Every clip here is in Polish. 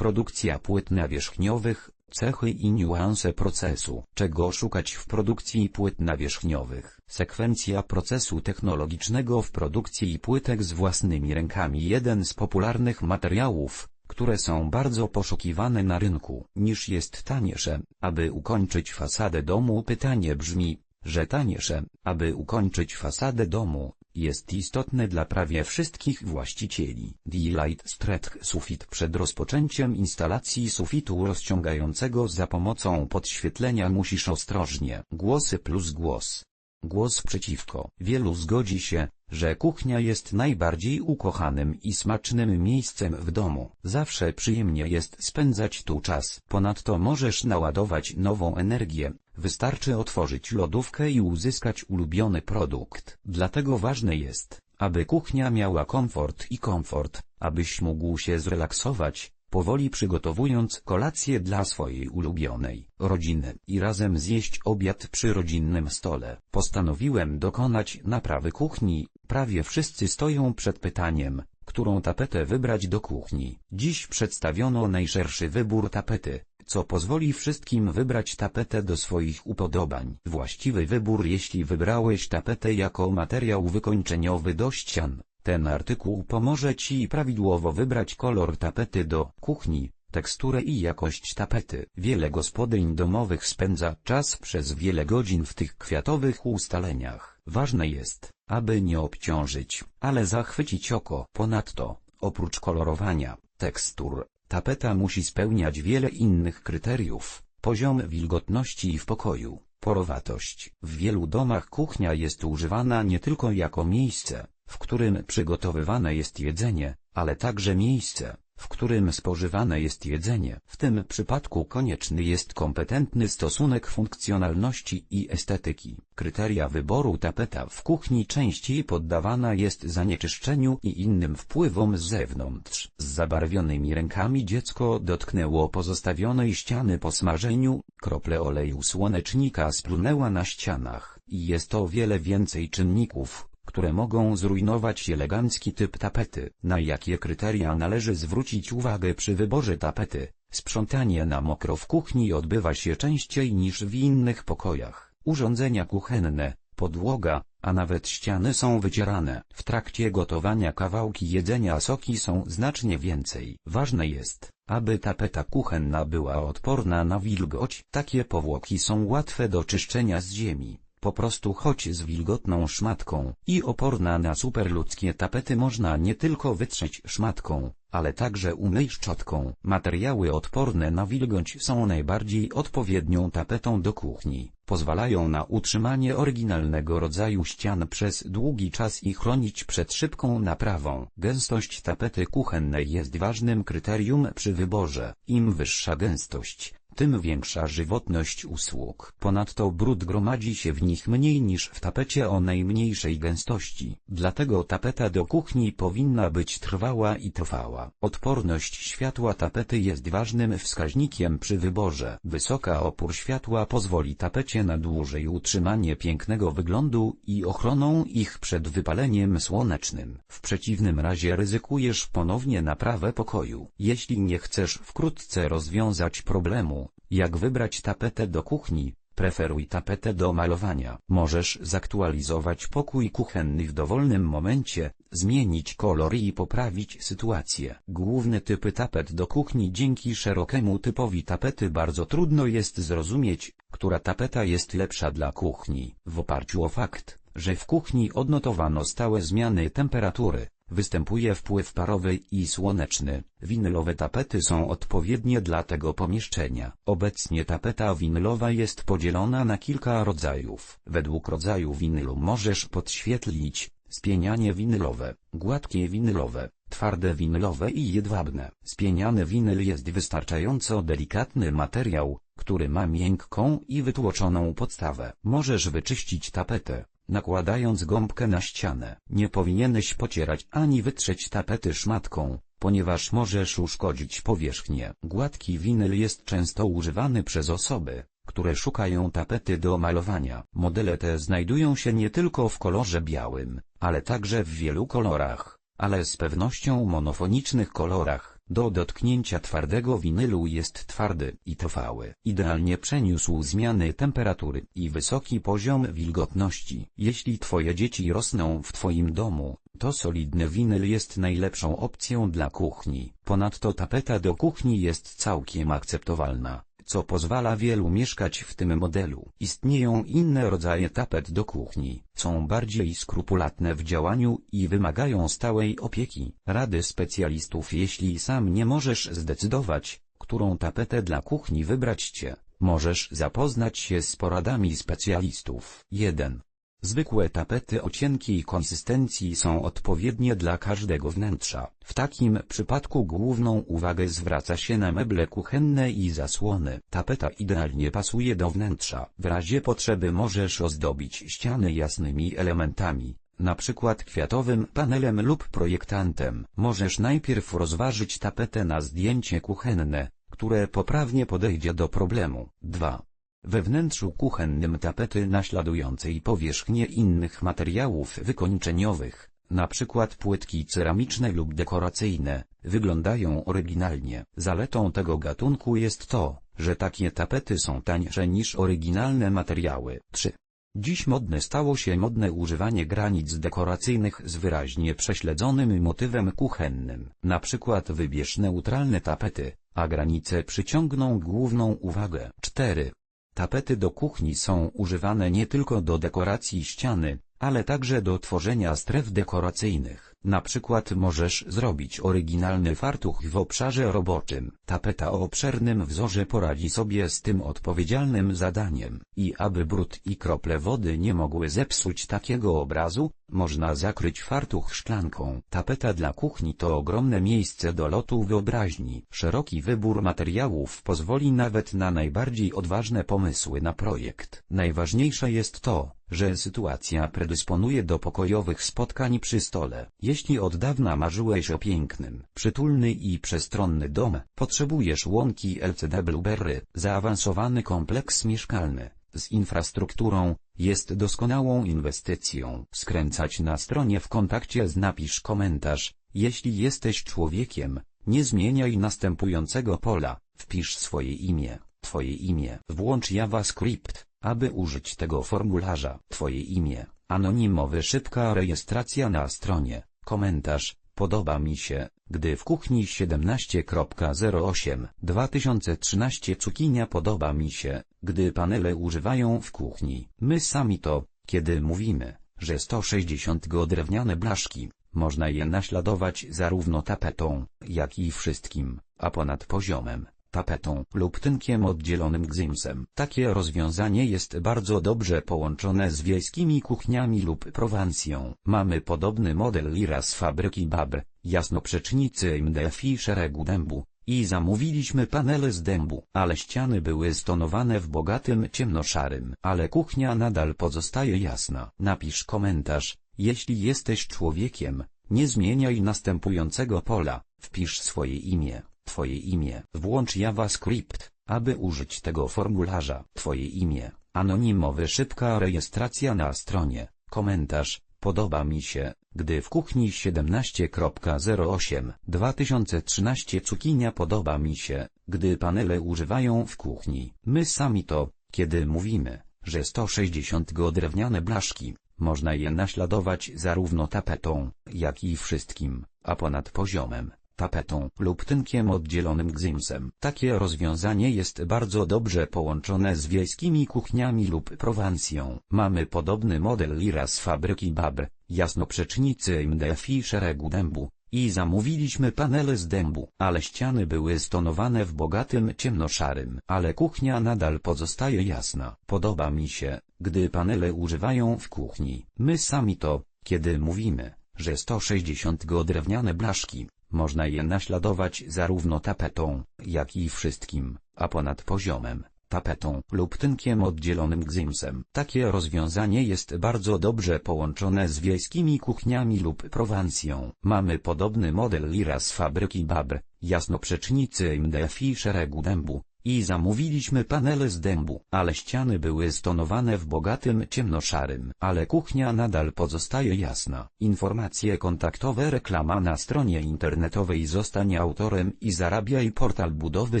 produkcja płyt nawierzchniowych, cechy i niuanse procesu. Czego szukać w produkcji płyt nawierzchniowych? Sekwencja procesu technologicznego w produkcji płytek z własnymi rękami jeden z popularnych materiałów, które są bardzo poszukiwane na rynku, niż jest taniesze, aby ukończyć fasadę domu pytanie brzmi, że taniesze, aby ukończyć fasadę domu, jest istotne dla prawie wszystkich właścicieli. D-Light Stretch sufit przed rozpoczęciem instalacji sufitu rozciągającego za pomocą podświetlenia musisz ostrożnie. Głosy plus głos. Głos przeciwko. Wielu zgodzi się, że kuchnia jest najbardziej ukochanym i smacznym miejscem w domu. Zawsze przyjemnie jest spędzać tu czas. Ponadto możesz naładować nową energię, Wystarczy otworzyć lodówkę i uzyskać ulubiony produkt. Dlatego ważne jest, aby kuchnia miała komfort i komfort, abyś mógł się zrelaksować, powoli przygotowując kolację dla swojej ulubionej rodziny i razem zjeść obiad przy rodzinnym stole. Postanowiłem dokonać naprawy kuchni, prawie wszyscy stoją przed pytaniem, którą tapetę wybrać do kuchni. Dziś przedstawiono najszerszy wybór tapety, co pozwoli wszystkim wybrać tapetę do swoich upodobań. Właściwy wybór jeśli wybrałeś tapetę jako materiał wykończeniowy do ścian. Ten artykuł pomoże Ci prawidłowo wybrać kolor tapety do kuchni, teksturę i jakość tapety. Wiele gospodyń domowych spędza czas przez wiele godzin w tych kwiatowych ustaleniach. Ważne jest, aby nie obciążyć, ale zachwycić oko. Ponadto, oprócz kolorowania, tekstur, Tapeta musi spełniać wiele innych kryteriów, poziom wilgotności w pokoju, porowatość. W wielu domach kuchnia jest używana nie tylko jako miejsce, w którym przygotowywane jest jedzenie, ale także miejsce, w którym spożywane jest jedzenie. W tym przypadku konieczny jest kompetentny stosunek funkcjonalności i estetyki. Kryteria wyboru tapeta w kuchni częściej poddawana jest zanieczyszczeniu i innym wpływom z zewnątrz. Z zabarwionymi rękami dziecko dotknęło pozostawionej ściany po smażeniu, krople oleju słonecznika splunęła na ścianach. I jest o wiele więcej czynników, które mogą zrujnować elegancki typ tapety. Na jakie kryteria należy zwrócić uwagę przy wyborze tapety? Sprzątanie na mokro w kuchni odbywa się częściej niż w innych pokojach. Urządzenia kuchenne, podłoga, a nawet ściany są wycierane. W trakcie gotowania kawałki jedzenia soki są znacznie więcej. Ważne jest, aby tapeta kuchenna była odporna na wilgoć. Takie powłoki są łatwe do czyszczenia z ziemi po prostu chodź z wilgotną szmatką i oporna na superludzkie tapety można nie tylko wytrzeć szmatką, ale także umyj szczotką. Materiały odporne na wilgoć są najbardziej odpowiednią tapetą do kuchni. Pozwalają na utrzymanie oryginalnego rodzaju ścian przez długi czas i chronić przed szybką naprawą. Gęstość tapety kuchennej jest ważnym kryterium przy wyborze. Im wyższa gęstość, tym większa żywotność usług. Ponadto brud gromadzi się w nich mniej niż w tapecie o najmniejszej gęstości. Dlatego tapeta do kuchni powinna być trwała i trwała. Odporność światła tapety jest ważnym wskaźnikiem przy wyborze. Wysoka opór światła pozwoli tapecie na dłużej utrzymanie pięknego wyglądu i ochroną ich przed wypaleniem słonecznym. W przeciwnym razie ryzykujesz ponownie naprawę pokoju. Jeśli nie chcesz wkrótce rozwiązać problemu, jak wybrać tapetę do kuchni? Preferuj tapetę do malowania. Możesz zaktualizować pokój kuchenny w dowolnym momencie, zmienić kolory i poprawić sytuację. Główne typy tapet do kuchni Dzięki szerokiemu typowi tapety bardzo trudno jest zrozumieć, która tapeta jest lepsza dla kuchni. W oparciu o fakt, że w kuchni odnotowano stałe zmiany temperatury, Występuje wpływ parowy i słoneczny. Winylowe tapety są odpowiednie dla tego pomieszczenia. Obecnie tapeta winylowa jest podzielona na kilka rodzajów. Według rodzaju winylu możesz podświetlić spienianie winylowe, gładkie winylowe, twarde winylowe i jedwabne. Spieniany winyl jest wystarczająco delikatny materiał, który ma miękką i wytłoczoną podstawę. Możesz wyczyścić tapetę, nakładając gąbkę na ścianę. Nie powinieneś pocierać ani wytrzeć tapety szmatką, ponieważ możesz uszkodzić powierzchnię. Gładki winyl jest często używany przez osoby, które szukają tapety do malowania. Modele te znajdują się nie tylko w kolorze białym, ale także w wielu kolorach, ale z pewnością monofonicznych kolorach. Do dotknięcia twardego winylu jest twardy i trwały. Idealnie przeniósł zmiany temperatury i wysoki poziom wilgotności. Jeśli twoje dzieci rosną w twoim domu, to solidny winyl jest najlepszą opcją dla kuchni. Ponadto tapeta do kuchni jest całkiem akceptowalna co pozwala wielu mieszkać w tym modelu. Istnieją inne rodzaje tapet do kuchni, są bardziej skrupulatne w działaniu i wymagają stałej opieki. Rady specjalistów Jeśli sam nie możesz zdecydować, którą tapetę dla kuchni wybrać cię, możesz zapoznać się z poradami specjalistów. 1. Zwykłe tapety o cienkiej konsystencji są odpowiednie dla każdego wnętrza. W takim przypadku główną uwagę zwraca się na meble kuchenne i zasłony. Tapeta idealnie pasuje do wnętrza. W razie potrzeby możesz ozdobić ściany jasnymi elementami, na przykład kwiatowym panelem lub projektantem. Możesz najpierw rozważyć tapetę na zdjęcie kuchenne, które poprawnie podejdzie do problemu. 2. We wnętrzu kuchennym tapety naśladującej powierzchnię innych materiałów wykończeniowych, np. płytki ceramiczne lub dekoracyjne, wyglądają oryginalnie. Zaletą tego gatunku jest to, że takie tapety są tańsze niż oryginalne materiały. 3. Dziś modne stało się modne używanie granic dekoracyjnych z wyraźnie prześledzonym motywem kuchennym. Na przykład wybierz neutralne tapety, a granice przyciągną główną uwagę. 4. Tapety do kuchni są używane nie tylko do dekoracji ściany, ale także do tworzenia stref dekoracyjnych. Na przykład możesz zrobić oryginalny fartuch w obszarze roboczym. Tapeta o obszernym wzorze poradzi sobie z tym odpowiedzialnym zadaniem. I aby brud i krople wody nie mogły zepsuć takiego obrazu, można zakryć fartuch szklanką. Tapeta dla kuchni to ogromne miejsce do lotu wyobraźni. Szeroki wybór materiałów pozwoli nawet na najbardziej odważne pomysły na projekt. Najważniejsze jest to, że sytuacja predysponuje do pokojowych spotkań przy stole. Jeśli od dawna marzyłeś o pięknym, przytulny i przestronny dom, potrzebujesz łąki LCD Blueberry, zaawansowany kompleks mieszkalny, z infrastrukturą, jest doskonałą inwestycją. Skręcać na stronie w kontakcie z napisz komentarz, jeśli jesteś człowiekiem, nie zmieniaj następującego pola, wpisz swoje imię, twoje imię, włącz JavaScript, aby użyć tego formularza. Twoje imię, anonimowy szybka rejestracja na stronie, komentarz, podoba mi się, gdy w kuchni 17.08 2013 cukinia podoba mi się, gdy panele używają w kuchni. My sami to, kiedy mówimy, że 160 go drewniane blaszki, można je naśladować zarówno tapetą, jak i wszystkim, a ponad poziomem, tapetą lub tynkiem oddzielonym gzymsem. Takie rozwiązanie jest bardzo dobrze połączone z wiejskimi kuchniami lub prowancją. Mamy podobny model lira z fabryki Bab, jasnoprzecznicy MDF i szeregu dębu, i zamówiliśmy panele z dębu, ale ściany były stonowane w bogatym ciemnoszarym. Ale kuchnia nadal pozostaje jasna. Napisz komentarz, jeśli jesteś człowiekiem, nie zmieniaj następującego pola, wpisz swoje imię. Twoje imię. Włącz JavaScript, aby użyć tego formularza. Twoje imię. Anonimowy szybka rejestracja na stronie. Komentarz. Podoba mi się, gdy w kuchni 17.08 2013 cukinia podoba mi się, gdy panele używają w kuchni. My sami to, kiedy mówimy, że 160 go drewniane blaszki, można je naśladować zarówno tapetą, jak i wszystkim, a ponad poziomem tapetą lub tynkiem oddzielonym gzymsem. Takie rozwiązanie jest bardzo dobrze połączone z wiejskimi kuchniami lub prowancją. Mamy podobny model lira z fabryki Bab, jasnoprzecznicy MDF i szeregu dębu, i zamówiliśmy panele z dębu, ale ściany były stonowane w bogatym ciemnoszarym. Ale kuchnia nadal pozostaje jasna. Podoba mi się, gdy panele używają w kuchni. My sami to, kiedy mówimy, że 160 go drewniane blaszki, można je naśladować zarówno tapetą, jak i wszystkim, a ponad poziomem, tapetą lub tynkiem oddzielonym gzymsem. Takie rozwiązanie jest bardzo dobrze połączone z wiejskimi kuchniami lub prowancją. Mamy podobny model lira z fabryki Babr, jasnoprzecznicy MDF i szeregu dębu, I zamówiliśmy panele z dębu, ale ściany były stonowane w bogatym ciemnoszarym, ale kuchnia nadal pozostaje jasna. Informacje kontaktowe reklama na stronie internetowej. Zostań autorem i zarabiaj portal budowy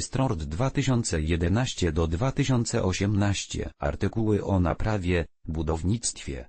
Strord 2011 do 2018 Artykuły o naprawie, budownictwie,